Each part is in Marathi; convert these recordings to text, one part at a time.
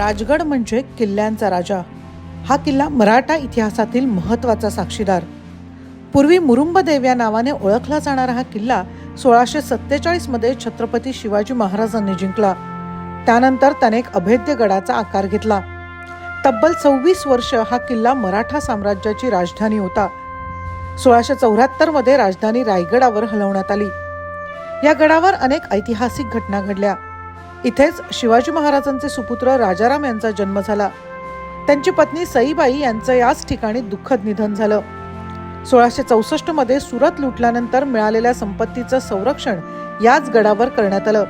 राजगड म्हणजे किल्ल्यांचा राजा. हा किल्ला मराठा इतिहासातील महत्त्वाचा साक्षीदार. पूर्वी मुरुंबदेव या नावाने ओळखला जाणारा हा किल्ला सोळाशे सत्तेचाळीसमध्ये छत्रपती शिवाजी महाराजांनी जिंकला. त्यानंतर त्याने एक अभेद्य गडाचा आकार घेतला. तब्बल सव्वीस वर्ष हा किल्ला मराठा साम्राज्याची राजधानी होता. सोळाशे चौऱ्याहत्तरमध्ये राजधानी रायगडावर हलवण्यात आली. या गडावर अनेक ऐतिहासिक घटना घडल्या. इथेच शिवाजी महाराजांचे सुपुत्र राजाराम यांचा जन्म झाला. त्यांची पत्नी सईबाई यांचं याच ठिकाणी दुःखद निधन झालं. सोळाशे चौसष्टमध्ये सुरत लुटल्यानंतर मिळालेल्या संपत्तीचं संरक्षण याच गडावर करण्यात आलं.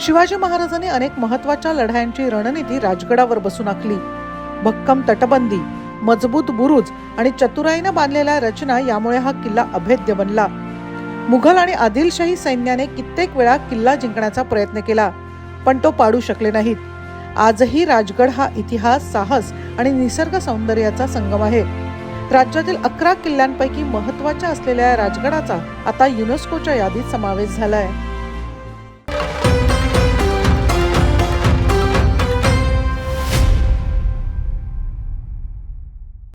शिवाजी महाराजांनी अनेक महत्त्वाच्या लढायांची रणनीती राजगडावर बसून आखली भक्कम तटबंदी मजबूत बुरुज आणि चतुराईनं बांधलेल्या रचना यामुळे हा किल्ला अभेद्य बनला. मुघल आणि आदिलशाही सैन्याने कित्येक वेळा किल्ला जिंकण्याचा प्रयत्न केला. पण तो पाडू शकले नाहीत. आजही राजगड हा इतिहास साहस आणि निसर्ग सौंदर्याचा संगम आहे. राज्यातील अकरा किल्ल्यांपैकी महत्त्वाच्या असलेल्या राजगडाचा आता युनेस्कोच्या यादीत समावेश झाला आहे